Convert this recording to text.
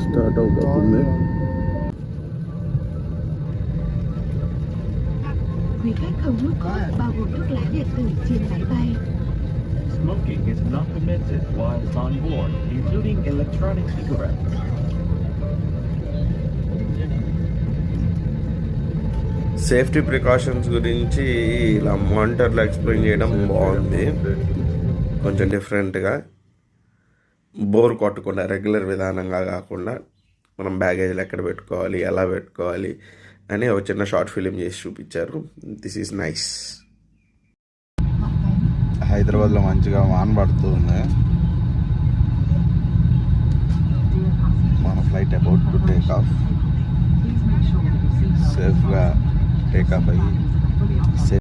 Start होगा Quý khách không hút bao gồm thuốc lá điện tử trên máy bay. Smoking is not permitted while on board, including electronic cigarettes. Safety precautions గురించి ఇలా మానిటర్లో explain చేయడం బాగుంది. కొంచెం డిఫరెంట్గా. Bore కొట్టకుండా regular విధానంగా కాకుండా మనం బ్యాగేజ్లు ఎక్కడ పెట్టుకోవాలి ఎలా పెట్టుకోవాలి అని ఒక చిన్న షార్ట్ ఫిలిం చేసి చూపించారు. This is nice. హైదరాబాద్లో మంచిగా వాన పడుతుంది మన flight about to take off. సేఫ్గా Pegar aí.